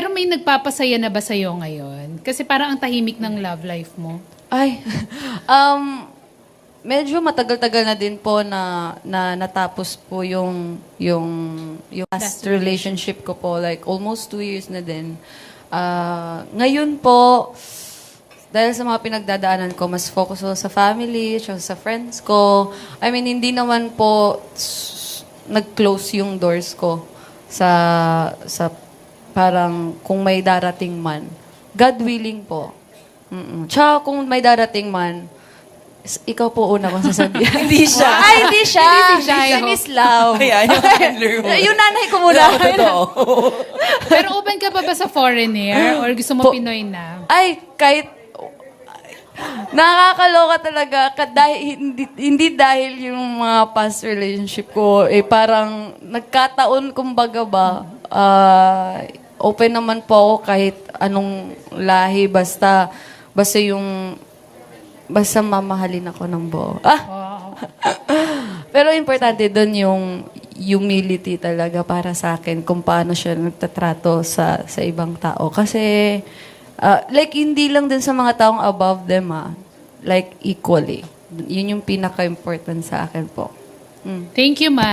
Pero may nagpapasaya na ba sa'yo ngayon? Kasi parang ang tahimik ng love life mo. Ay, um, medyo matagal-tagal na din po na, na natapos po yung, yung, yung last relationship ko po. Like, almost two years na din. Ah, ngayon po, dahil sa mga pinagdadaanan ko, mas focus ako sa family, sa friends ko. I mean, hindi naman po nag-close yung doors ko sa, sa parang kung may darating man. God willing po. Mm-mm. Tsaka kung may darating man, s- ikaw po una kong sasabihin. Hindi siya. Ay, hindi siya. Hindi si Jai, Si ho. Miss Love. Ayan, yung handler mo. yung nanay ko muna. Totoo. Pero open ka pa ba sa foreigner? Or gusto mo Po- Pinoy na? Ay, kahit nakakaloka talaga Ka- dahil hindi, hindi dahil yung mga past relationship ko eh parang nagkataon kumbaga ba ah, open naman po ako kahit anong lahi basta basta yung basta mamahalin ako ng buo. Ah, Wow. pero importante doon yung humility talaga para sa akin kung paano siya nagtatrato sa sa ibang tao. Kasi, ah, like, hindi lang din sa mga taong above them, ah. Like, equally. Yun yung pinaka-important sa akin po. Mm. Thank you, Ma.